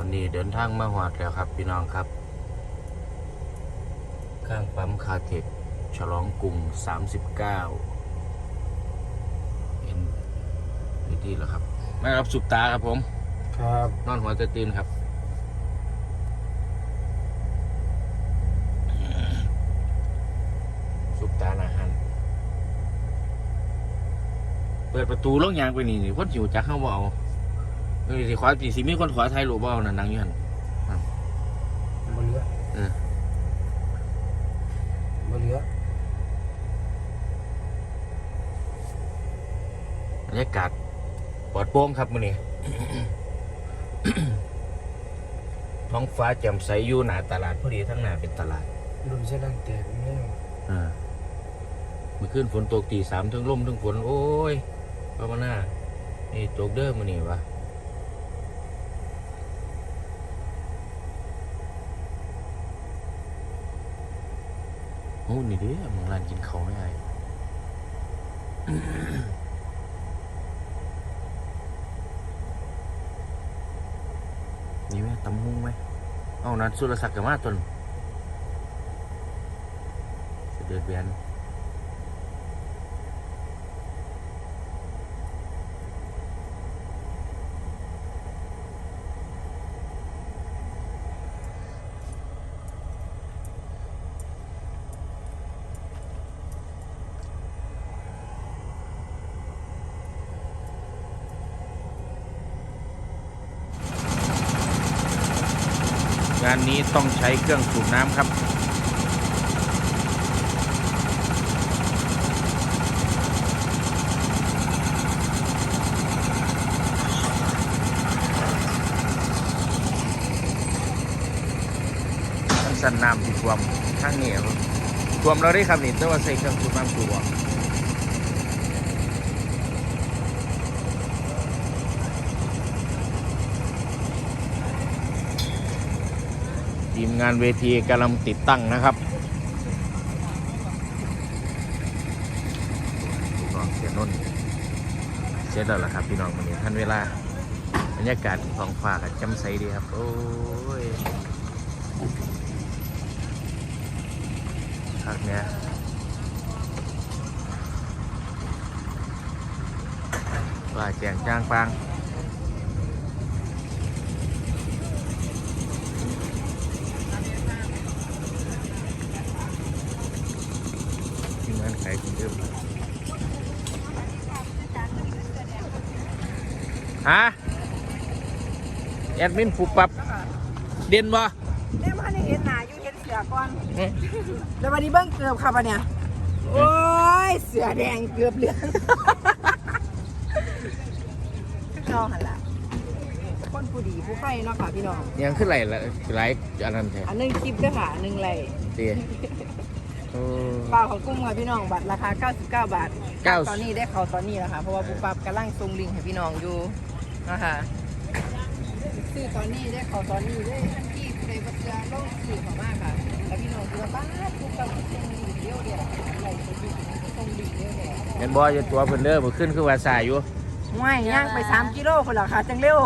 อนนี้เดินทางมาหอดแล้วครับ พี่น้องครับ ข้างปั๊มคาเทคฉลองกรุง39เห็นนี่ที่แล้วครับมารับสุปตาครับผม ครับนอนหัวจะตื่นครับสุปตาหนาหันเปิดประตูลงยางไปนี่นี่คนอยู่จักเข้าบ่เอา เออสิขวาสิสิมีคนขวาไทยหรือบ่เอานั่นนังอยู่หันบนเรือเออบนเรือบรรยากาศปลอดโปร่งครับมื้อนี้ ท้องฟ้าแจ่มใสอยู่หน้าตลาดพอดีทั้งหน้าเป็นตลาดลมเส้นดังแตกไม่รู้อ่าเมื่อคืนฝนตกตีสามทั้งลมทั้งฝนโอ้ยพระมาหน้านี่ตกเด้อมื้อนี้วะ หุ้นี่เด้มองร้านกินเขาไม่ไอนี่ไหมตำมุงไหมเอานัดสุรศักดิ์กับมาตนเสด็จเบียนานนี้ต้องใช้เครื่องสูบน้ำครับทั้งสันน้ำที่ท่วมทั้งนี้ครับท่วมเราได้ครับนี่แต่ว่าใส่เครื่องสูบน้ำสูบออก ทีมงานเวทีกำลังติดตั้งนะครับลูกน้องเสียนนเสร็จแล้วล่ะครับพี่น้องวันนี้ท่านเวลาบรรยากาศท้องฟ้ากับจำใสดีครับ โอ้ยภาคเนี้ยว่าแจงจ้างปังที่มันขายคุณเดิม ฮะแอดมินผูปับเด่นบ่เดี๋ยวมันเห็นหนาอยู่เห็นเสือก่อน แล้ววันนี้เบิ้งเกือบค่ะปะเนี่ย โอ้ย เสือแดงเกือบเหลืองนองหันละคนผู้ดีผู้ไฟเนาะค่ะพี่น้อง ยังขึ้นไหลละไหลอันนั้นแท้อันหนึงคลิปด้วยค่ะอันหนึงไรเตี้ยโอ้เปล่าของกุ้งค่ะพี่น้องบัตรราคา 99 บาทเก้าตอนนี้ได้เขาตอนนี้แล้วค่ะ เพราะว่าปุ๊บปั๊บกำลังทรงลิงก์ให้พี่น้องอยู่ นะคะซื้อตอนนี้ได้เขาตอนนี้ได้ที่ในวัดยาโลกสี่ของมากค่ะแล้วพี่น้องคือว่าบ้าปุ๊บปั๊บทรงลิงก์เดียวเดียวอะไรทรงลิงก์ทรงลิงก์เดียวเดียวเห็นบ่จะตัวเพิ่นเด้อบ่ขึ้นคือว่าสายอยู่ไม่ย่างไป3กิโลคนละค่ะจังเร็ว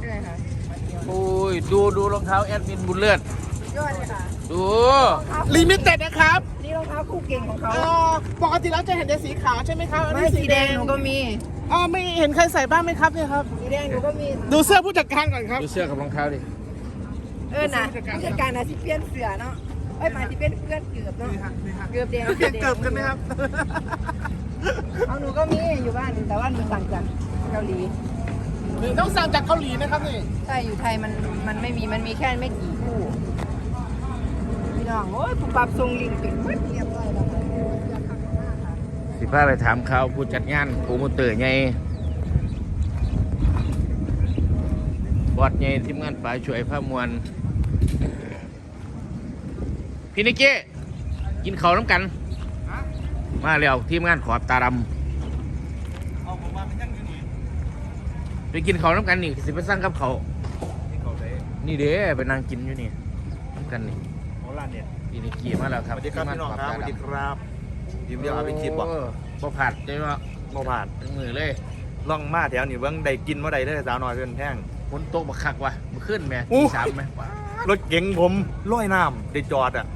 ใช่ค่ะโอ้ยดูดูรองเท้าแอดมินบุญเลือดยอดเลยค่ะดูลิมิเต็ดนะครับนี่ รองเท้าคู่เก่งของเขาเอ่อปกติแล้วจะเห็นแต่สีขาวใช่ไหมครับอันไม่นี้สีแดงหนูก็มี อ๋อไม่เห็นใครใส่บ้างไหมครับเนี่ยครับ สีแดงหนูก็มี ดูเสื้อผู้จัดการก่อนครับ ดูเสื้อกับรองเท้าดิเออนะผู้จัดการนะที่เปลี่ยนเสือเนาะเอ้ยหมายที่เป็นเพื่อนเกือบเนาะ เกือบแดงเปลี่ยนเกิบกันไหมครับ เอาหนูก็มีอยู่บ้านแต่ว่าหนูสั่งจากเกาหลีนี่ต้องสั่งจากเกาหลีนะครับนี่ ใช่อยู่ไทยมันมันไม่มีมันมีแค่ไม่กี่คู่พี่ น้อง โอ้ยปุ๊บปับทรงลิงเป็นปึ๊ดเรียบร้อยแล้วค่ะสิพาไปถามเขาผู้จัดงานโปรโมเตอร์ใหญ่บอดใหญ่ทีมงานฝ่ายช่วยภาพมวลพี่นิกเก้กินข้าวน้ำกัน มาแล้วทีมงานขอบตาดำไปกินข้าวน้ำกันนี่สิไปสร้างกับเขาวนี่เด้ไปนั่งกินอยู่นี่น้ำกันนี่านเนี่ยพี่นิกเก้มาแล้วครับสวัสดีครับทีมพี่น้องขครับตาสวัสดีดำครับยิมเดียวเอาไปคลิปบ่โอ้บ่ผัดใช่ไหมบ่ผ่านถึงมือเลยล่องมาแถวนี่เบิ่งได้กินบ่ได้เด้อสาวน้อยเพิ่นแพงฝนตกมาคักวะมันขึ้นแม่โอ้ตีสามไหมว้ารถเก๋งผมลอยน้ำได้จอดอะ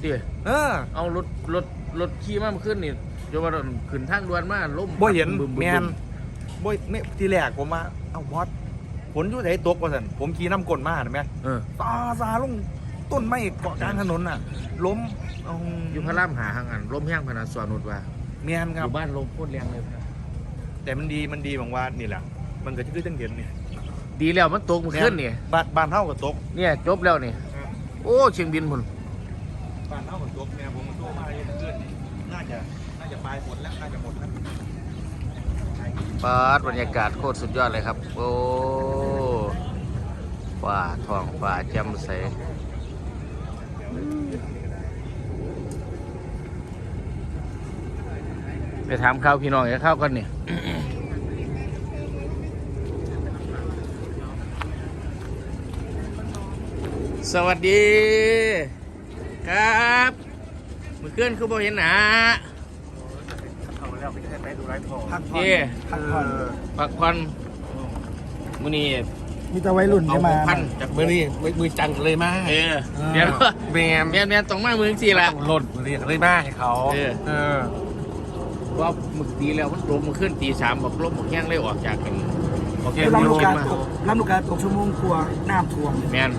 เดี๋ยวเออ เอารถรถรถขี่มามันขึ้นนี่จนว่าขึ้นทางด่วนมาล้มบ่เห็นบึ้บึ้แมนบ่ในทีแรกผมมาเอ้าบอสฝนอยู่ไหนตกว่าซั่นผมขี่น้ำกลนมาเห็นไหมเออตาซาลง ต้นไม้เกาะกลางถนนน่ะ ล้มเอาอยู่พระรามหาหางอันล้มแห้งพนาสวนุดว่าแมนอครับ ยู่บ้านลมโคตรแรงเลยครับแต่มันดีมันดีบางว่านี่แหละ มันก็คือจังเห็นนี่ดีแล้วมันตกมันขึ้นนี่บ้านบ้านเท่ากับตกเนี่ยจบแล้วนี่โอ้เชียงบินพุ่นบ้านเท่ากับตกแม่ผมมันตัวมาเยอะเกินนี่น่าจะน่าจะปลายหมดแล้วน่าจะหมดแล้วปาดบรรยากาศโคตรสุดยอดเลยครับ โอ้ฟ้าท้องฟ้าแจ่มใส ไปถามข้าวพี่น้องอย่าข้าวกันเนี่ยสวัสดี ครับมือเคลื่อนคือบ่เห็นหนาเอาแล้วไปไปดูไรพอพักผ่อนเย่พักผ่อนพักผ่อนมื้อนี้มีแต่วัยรุ่นเอาที่หมากพันจากมือนี่มือจังเลยมากเออเดี๋ยวแมนแม่นแม่นต้องมามือสี่ละหล่นมือนี่เลยมากให้เขาเออเออ ว่ามึกตีแล้วมันลมมันขึ้นตีสามบอกลมบอกแห้งเลยออกจากกันออกจากลำลูกกามาตกลำลูกกาตกชั่วโมงกลัวาน้ำท่วมแม่น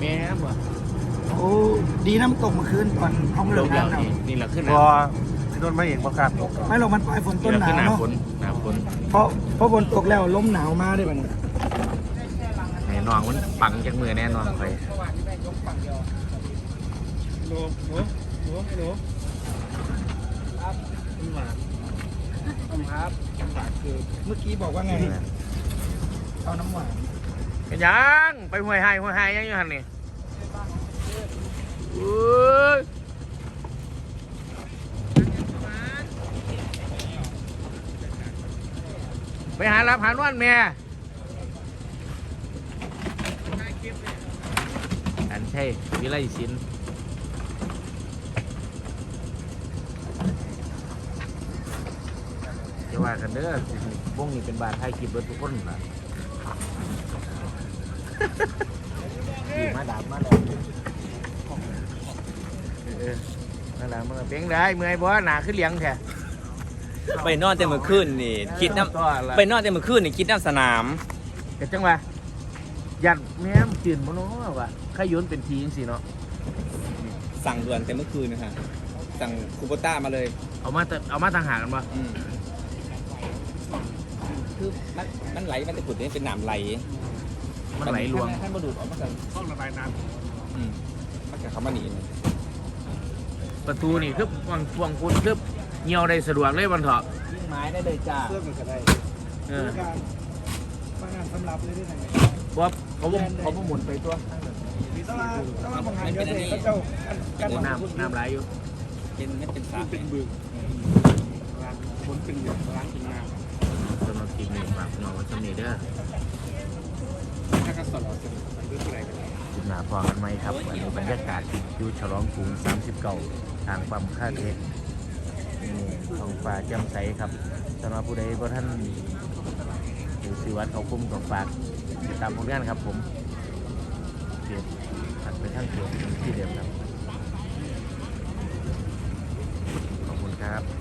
แม่นบ่โอ้ดีน้ำตกเมื่อคืนตอนห้องลเลิมกแล้งาวนแล้วนี่นี่แหละขึ้นหพนาอที่โดนมาเองประกาศตกไม่หรอกมันปลายฝนต้นี่นแหละหนาขึ้นหนาวเนาะฝนหนาฝนเพราะเพราะฝนตกแล้วล้มหนาวมาได้บัดนี้แน่นอนมันปังจากมือแน่นอนไป หนูหนูหนูหนูครับนครับหวานคือ เมื่อกี้บอกว่าไง เอาน้ำหวานเป็นยังไปห้วยไห้ห้วยไห้ยังอยู่หันนี่เอ้ยไปหารับหานวันแม่อันใช่วิไลศิลป์ จะว่ากันเด้อวงนี้เป็นบาทไทยกิบเบิดทุกคนนะขี่มาดาบมาแล้วเออนั่นแหละมันก็เพียงได้เมื่อยบ่หนาขึ้นเลี้ยงแท้ไปนอนแต่เมื่อคืนนี่ คิดน้ต่อละำไปนอนแต่เมื่อคืนนี่คิดน้ำสนามแต่จังว่ายันแม่มจืนบ่เนาะว่าขยุนเป็นทีจังซี่เนาะสั่งด่วนแต่เมื่อคืนนะฮะสั่งคูโบต้ามาเลย เอามาแต่เอามาทางหากันบ่อืม คือมันมันไหลมันจะขุดนี่เป็นหนามไหลมันไหลลวงท่านมาดูดออกมาจากต้องระบายน้อืมมันกับเขามาหนีประตูนี่คือวังฟวงคุณคือเหี่ยวได้สะดวกเลยมันเถาะยิงไม้ได้เลยจ้าเสื้อมันก็ได้เออการมางานสำหรับเลยได้ไหมบ่เขาบ่เขาบ่หมุนไปตัวต้องมาต้องมาบังคับเดี๋ยวเด็กเขาเจ้ากันกันน้ำน้ำไหลอยู่เป็นไม่เป็นสาำเป็นบึกร้านคนเป็นเหลืองร้านกินน้ สำหรับคลิปนี้ฝากพี่น้องไว้ชมนี้เด้อำถ้าก็สลอดมันเรื่องอะไรกันจุดหนาพอกันไหมครับวันนี้บรรยากาศอยู่ฉลองกรุง39ทางปั๊มค่าเทคนี่ท้องฟ้าแจ่มใสครับสำหรับผู้ใดบ่ท่านอยู่สิวัดเขาคุ้มของฝากติดตามผลงานครับผมเกียรติถัดไปทางเกียรติที่เดิมครับขอบคุณครับ